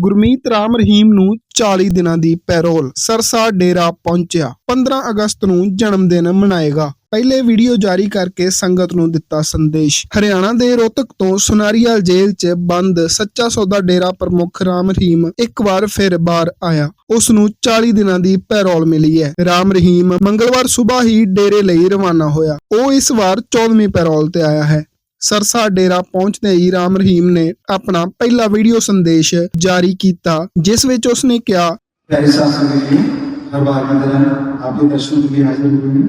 ਗੁਰਮੀਤ ਰਾਮ ਰਹੀਮ ਨੂੰ 40 ਦਿਨਾਂ ਦੀ ਪੈਰੋਲ ਸਰਸਾ ਡੇਰਾ ਪਹੁੰਚਿਆ। 15 ਅਗਸਤ ਨੂੰ ਜਨਮ ਦਿਨ ਮਨਾਏਗਾ। ਪਹਿਲੇ ਵੀਡੀਓ ਜਾਰੀ ਕਰਕੇ ਸੰਗਤ ਨੂੰ ਦਿੱਤਾ ਸੰਦੇਸ਼। ਹਰਿਆਣਾ ਦੇ ਰੋਹਤਕ ਤੋਂ ਸੁਨਾਰੀਆਲ ਜੇਲ੍ਹ 'ਚ ਬੰਦ ਸੱਚਾ ਸੌਦਾ ਡੇਰਾ ਪ੍ਰਮੁੱਖ ਰਾਮ ਰਹੀਮ ਇੱਕ ਵਾਰ ਫਿਰ ਬਾਹਰ ਆਇਆ। ਉਸ ਨੂੰ 40 ਦਿਨਾਂ ਦੀ ਪੈਰੋਲ ਮਿਲੀ ਹੈ। ਰਾਮ ਰਹੀਮ ਮੰਗਲਵਾਰ ਸਵੇਰ ਹੀ ਡੇਰੇ ਲਈ ਰਵਾਨਾ ਹੋਇਆ। ਉਹ ਇਸ ਵਾਰ 14ਵੀਂ ਪੈਰੋਲ ਤੇ ਆਇਆ ਹੈ। ਸਰਸਾ ਡੇਰਾ ਪਹੁੰਚਦੇ ਹੀ ਰਾਮ ਰਹੀਮ ਨੇ ਆਪਣਾ ਪਹਿਲਾ ਵੀਡੀਓ ਸੰਦੇਸ਼ ਜਾਰੀ ਕੀਤਾ ਜਿਸ ਵਿੱਚ ਉਸਨੇ ਕਿਹਾ प्यारे शासन के लिए हर बार की तरह आपके दर्शनों के लिए हाजिर हुए हैं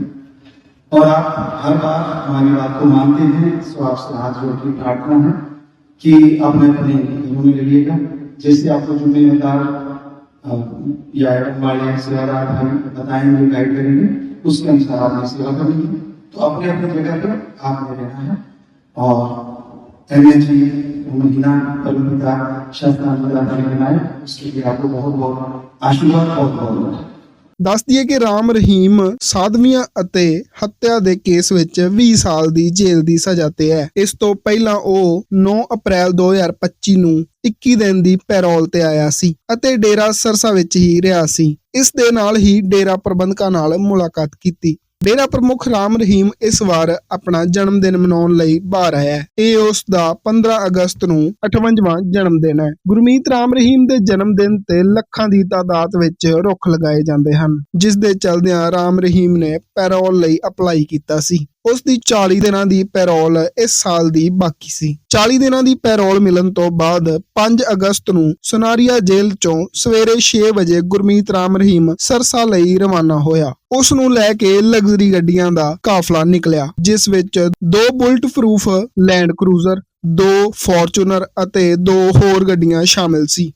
और आप हर बार हमारी बात को मानते हैं सो आपसे हाथ जोड़ की प्रार्थना है कि अपने अपने घरों में रहिएगा जैसे आपको जो जिम्मेदार अ, या एडम वाले सेवादार भाई बताएंगे गाइड करेंगे उसके अनुसार आपने सेवा करनी है तो अपने अपने जगह पर आपने रहना है और एम जी महिला परिमिता शास्त्रांत बनाए उसके लिए आपको बहुत बहुत आशीर्वाद बहुत बहुत ਦੱਸ ਦਈਏ ਕਿ ਰਾਮ ਰਹੀਮ ਸਾਧਵੀਆਂ ਅਤੇ ਹੱਤਿਆ ਦੇ ਕੇਸ ਵਿੱਚ 20 ਸਾਲ ਦੀ ਜੇਲ੍ਹ ਦੀ ਸਜ਼ਾ ਤੇ ਹੈ ਇਸ ਤੋਂ ਪਹਿਲਾਂ ਉਹ 9 ਅਪ੍ਰੈਲ 2025 ਨੂੰ 21 ਦਿਨ ਦੀ ਪੈਰੋਲ ਤੇ ਆਇਆ ਸੀ ਅਤੇ ਡੇਰਾ ਸਰਸਾ ਵਿੱਚ ਹੀ ਰਿਹਾ ਸੀ ਇਸ ਦੇ ਨਾਲ ਹੀ ਡੇਰਾ ਪ੍ਰਬੰਧਕਾਂ ਨਾਲ ਮੁਲਾਕਾਤ ਕੀਤੀ ਡੇਰਾ ਪ੍ਰਮੁੱਖ ਰਾਮ ਰਹੀਮ ਇਸ ਵਾਰ ਆਪਣਾ ਜਨਮ ਦਿਨ ਮਨਾਉਣ ਲਈ ਬਾਹਰ ਆਇਆ ਹੈ। ਇਹ ਉਸ ਦਾ 15 ਅਗਸਤ ਨੂੰ 58ਵਾਂ ਜਨਮ ਦਿਨ ਹੈ। ਗੁਰਮੀਤ ਰਾਮ ਰਹੀਮ ਦੇ ਜਨਮ ਦਿਨ ਤੇ ਲੱਖਾਂ ਦੀ ਤਾਦਾਦ ਵਿੱਚ ਰੁੱਖ ਲਗਾਏ ਜਾਂਦੇ ਹਨ, ਜਿਸ ਦੇ ਚਲਦਿਆਂ ਰਾਮ ਰਹੀਮ ਨੇ ਪੈਰੋਲ ਲਈ ਅਪਲਾਈ ਕੀਤਾ ਸੀ। ਉਸ ਦੀ 40 ਦਿਨਾਂ ਦੀ ਪੈਰੋਲ ਇਸ ਸਾਲ ਦੀ ਬਾਕੀ ਸੀ। 40 ਦਿਨਾਂ ਦੀ ਪੈਰੋਲ ਮਿਲਣ ਤੋਂ ਬਾਅਦ 5 ਅਗਸਤ ਨੂੰ ਸੁਨਾਰੀਆ ਜੇਲ੍ਹ ਚੋਂ ਸਵੇਰੇ 6 ਵਜੇ ਗੁਰਮੀਤ ਰਾਮ ਰਹੀਮ ਸਰਸਾ ਲਈ ਰਵਾਨਾ ਹੋਇਆ। ਉਸ ਨੂੰ ਲੈ ਕੇ ਲਗਜ਼ਰੀ ਗੱਡੀਆਂ ਦਾ ਕਾਫਲਾ ਨਿਕਲਿਆ, ਜਿਸ ਵਿੱਚ ਦੋ ਬੁਲਟ ਪ੍ਰੂਫ ਲੈਂਡ ਕਰੂਜ਼ਰ, ਦੋ ਫੋਰਚੂਨਰ ਅਤੇ ਦੋ ਹੋਰ ਗੱਡੀਆਂ ਸ਼ਾਮਿਲ ਸੀ।